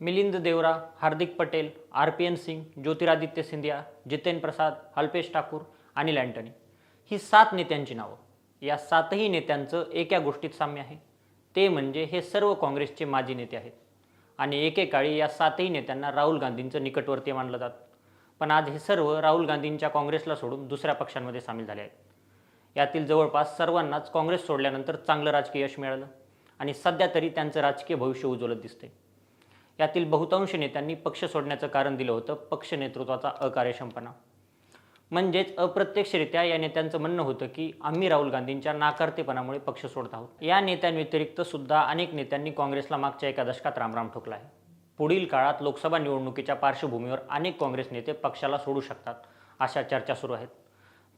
Milind Deora Hardik Patel R P N Singh Jyotiraditya Scindia Jitin Prasad Alpesh Thakor Anil Antony ही सात नेत्यांची नावं. या सातही नेत्यांचं एका गोष्टीत साम्य आहे. ते म्हणजे हे सर्व काँग्रेसचे माजी नेते आहेत. आणि एकेकाळी या सातही नेत्यांना राहुल गांधींचं निकटवर्तीय मानलं जात. पण आज हे सर्व राहुल गांधींच्या काँग्रेसला सोडून दुसऱ्या पक्षांमध्ये सामील झाले आहेत. यातील जवळपास सर्वांनाच काँग्रेस सोडल्यानंतर चांगलं राजकीय यश मिळालं. आणि सध्या तरी त्यांचं राजकीय भविष्य उज्ज्वलत दिसते यातील बहुतांश नेत्यांनी पक्ष सोडण्याचं कारण दिलं होतं पक्ष नेतृत्वाचा अकार्यक्षमपणा. म्हणजेच अप्रत्यक्षरित्या या नेत्यांचं म्हणणं होतं की आम्ही राहुल गांधींच्या नाकारतेपणामुळे पक्ष सोडत आहोत. या नेत्यांव्यतिरिक्त सुद्धा अनेक नेत्यांनी काँग्रेसला मागच्या एका दशकात रामराम ठोकला आहे पुढील काळात लोकसभा निवडणुकीच्या पार्श्वभूमीवर अनेक काँग्रेस नेते पक्षाला सोडू शकतात अशा चर्चा सुरू आहेत.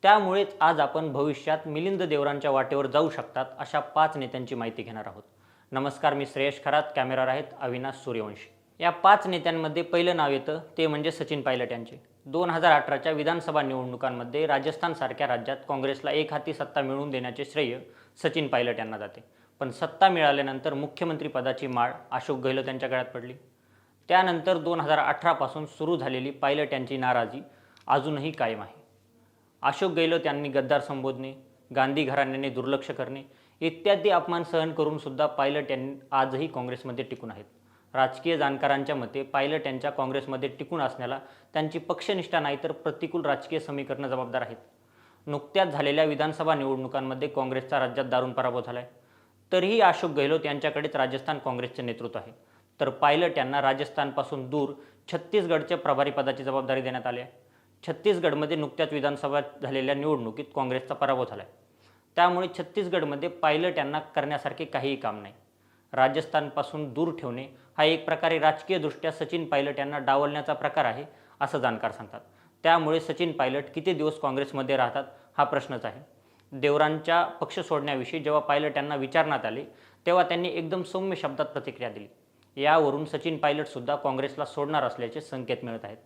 त्यामुळेच आज आपण भविष्यात मिलिंद देवरांच्या वाटेवर जाऊ शकतात अशा पाच नेत्यांची माहिती घेणार आहोत. नमस्कार मी श्रेयश खरात. कॅमेरा आहेत अविनाश सूर्यवंशी. या पाच नेत्यांमध्ये पहिलं नाव येतं ते म्हणजे सचिन पायलट यांचे. दोन हजार अठराच्या विधानसभा निवडणुकांमध्ये राजस्थानसारख्या राज्यात काँग्रेसला एक हाती सत्ता मिळवून देण्याचे श्रेय सचिन पायलट यांना जाते. पण सत्ता मिळाल्यानंतर मुख्यमंत्री पदाची माळ अशोक गहलोत यांच्या गळ्यात पडली. त्यानंतर दोन हजार अठरापासून सुरू झालेली पायलट यांची नाराजी अजूनही कायम आहे. अशोक गहलोत यांनी गद्दार संबोधणे गांधी घराण्याने दुर्लक्ष करणे इत्यादी अपमान सहन करूनसुद्धा पायलट यांनी आजही काँग्रेसमध्ये टिकून आहेत. राजकीय जाणकारांच्या मते पायलट यांच्या काँग्रेसमध्ये टिकून असण्याला त्यांची पक्षनिष्ठा नाही तर प्रतिकूल राजकीय समीकरणं जबाबदार आहेत. नुकत्याच झालेल्या विधानसभा निवडणुकांमध्ये काँग्रेसचा राज्यात दारुण पराभव झाला आहे तरीही अशोक गहलोत यांच्याकडेच राजस्थान काँग्रेसचे नेतृत्व आहे. तर पायलट यांना राजस्थानपासून दूर छत्तीसगडच्या प्रभारीपदाची जबाबदारी देण्यात आली आहे. छत्तीसगडमध्ये नुकत्याच विधानसभा झालेल्या निवडणुकीत काँग्रेसचा पराभव झाला आहे त्यामुळे छत्तीसगडमध्ये पायलट यांना करण्यासारखे काहीही काम नाही. राजस्थानपासून दूर ठेवणे हा एक प्रकारे राजकीयदृष्ट्या सचिन पायलट यांना डावलण्याचा प्रकार आहे असं जाणकार सांगतात. त्यामुळे सचिन पायलट किती दिवस काँग्रेसमध्ये राहतात हा प्रश्नच आहे. देवरांच्या पक्ष सोडण्याविषयी जेव्हा पायलट यांना विचारण्यात आले तेव्हा त्यांनी एकदम सौम्य शब्दात प्रतिक्रिया दिली. यावरून सचिन पायलटसुद्धा काँग्रेसला सोडणार असल्याचे संकेत मिळत आहेत.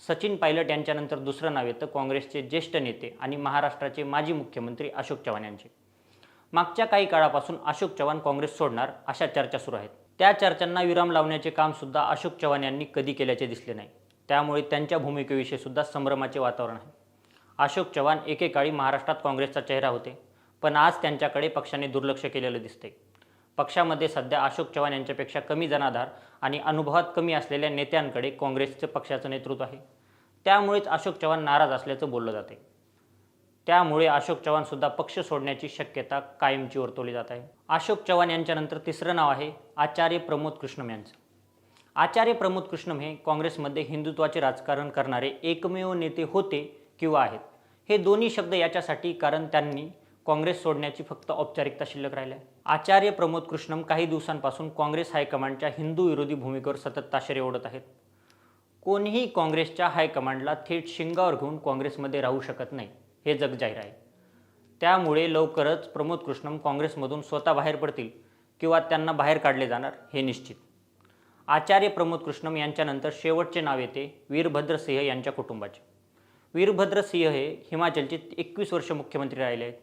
सचिन पायलट यांच्यानंतर दुसरं नाव येतं काँग्रेसचे ज्येष्ठ नेते आणि महाराष्ट्राचे माजी मुख्यमंत्री अशोक चव्हाण यांचे. मागच्या काही काळापासून अशोक चव्हाण काँग्रेस सोडणार अशा चर्चा सुरू आहेत. त्या चर्चांना विराम लावण्याचे काम सुद्धा अशोक चव्हाण यांनी कधी केल्याचे दिसले नाही. त्यामुळे त्यांच्या भूमिकेविषयी सुद्धा संभ्रमाचे वातावरण आहे. अशोक चव्हाण एकेकाळी महाराष्ट्रात काँग्रेसचा चेहरा होते पण आज त्यांच्याकडे पक्षाने दुर्लक्ष केलेलं दिसते. पक्षामध्ये सध्या अशोक चव्हाण यांच्यापेक्षा कमी जनाधार आणि अनुभवात कमी असलेल्या नेत्यांकडे काँग्रेसचं पक्षाचं नेतृत्व आहे. त्यामुळेच अशोक चव्हाण नाराज असल्याचं बोललं जाते. त्यामुळे अशोक चव्हाण सुद्धा पक्ष सोडण्याची शक्यता कायमची वर्तवली जात आहे. अशोक चव्हाण यांच्यानंतर तिसरं नाव आहे आचार्य प्रमोद कृष्णम यांचं. आचार्य प्रमोद कृष्णम हे काँग्रेसमध्ये हिंदुत्वाचे राजकारण करणारे एकमेव नेते होते किंवा आहेत. हे दोन्ही शब्द याच्यासाठी कारण त्यांनी काँग्रेस सोडण्याची फक्त औपचारिकता शिल्लक राहिल्या आचार्य प्रमोद कृष्णम काही दिवसांपासून काँग्रेस हायकमांडच्या हिंदू विरोधी भूमिकेवर सतत ताशेरे ओढत आहेत. कोणीही काँग्रेसच्या हायकमांडला थेट शिंगावर घेऊन काँग्रेसमध्ये राहू शकत नाही. हे जग जाहीर आहे. त्यामुळे लवकरच प्रमोद कृष्णम काँग्रेसमधून स्वतः बाहेर पडतील किंवा त्यांना बाहेर काढले जाणार हे निश्चित. आचार्य प्रमोद कृष्णम यांच्यानंतर शेवटचे नाव येते वीरभद्र सिंह यांच्या कुटुंबाचे. वीरभद्र सिंह हे हिमाचलचे एकवीस वर्ष मुख्यमंत्री राहिले आहेत.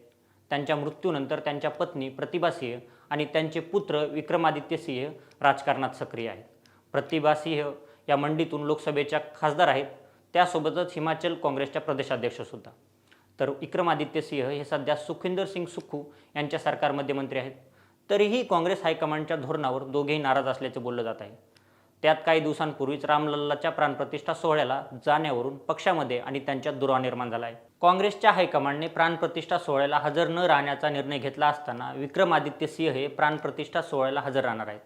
त्यांच्या मृत्यूनंतर त्यांच्या पत्नी प्रतिभा सिंह आणि त्यांचे पुत्र विक्रमादित्य सिंह राजकारणात सक्रिय आहेत. प्रतिभा सिंह या मंडीतून लोकसभेच्या खासदार आहेत. त्यासोबतच हिमाचल काँग्रेसच्या प्रदेशाध्यक्षसुद्धा तर विक्रमादित्य सिंह हे सध्या सुखिंदर सिंग सुखू यांच्या सरकारमध्ये मंत्री आहेत. तरीही काँग्रेस हायकमांडच्या धोरणावर दोघेही नाराज असल्याचे बोललं जात आहे. त्यात काही दिवसांपूर्वीच रामलल्लाच्या प्राणप्रतिष्ठा सोहळ्याला जाण्यावरून पक्षामध्ये आणि त्यांच्यात दुरावा निर्माण झाला आहे. काँग्रेसच्या हायकमांडने प्राणप्रतिष्ठा सोहळ्याला हजर न राहण्याचा निर्णय घेतला असताना विक्रमादित्य सिंह हे प्राणप्रतिष्ठा सोहळ्याला हजर राहणार आहेत.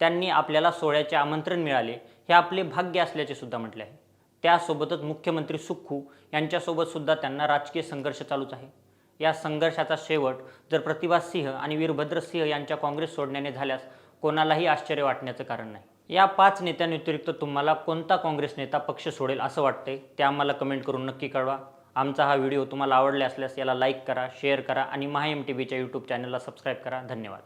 त्यांनी आपल्याला सोहळ्याचे आमंत्रण मिळाले हे आपले भाग्य असल्याचे सुद्धा म्हटले आहे. त्यासोबतच मुख्यमंत्री सुखू यांच्यासोबत सुद्धा त्यांना राजकीय संघर्ष चालूच आहे. या संघर्षाचा शेवट जर प्रतिभा सिंह आणि वीरभद्र सिंह यांच्या काँग्रेस सोडण्याने झाल्यास कोणालाही आश्चर्य वाटण्याचं कारण नाही. या पाच नेत्यांव्यतिरिक्त तुम्हाला कोणता काँग्रेस नेता पक्ष सोडेल असं वाटतंय ते आम्हाला कमेंट करून नक्की कळवा. आमचा हा व्हिडिओ तुम्हाला आवडला असल्यास याला लाईक करा शेअर करा आणि महा एम टी व्हीच्या यूट्यूब चॅनलला सबस्क्राईब करा. धन्यवाद.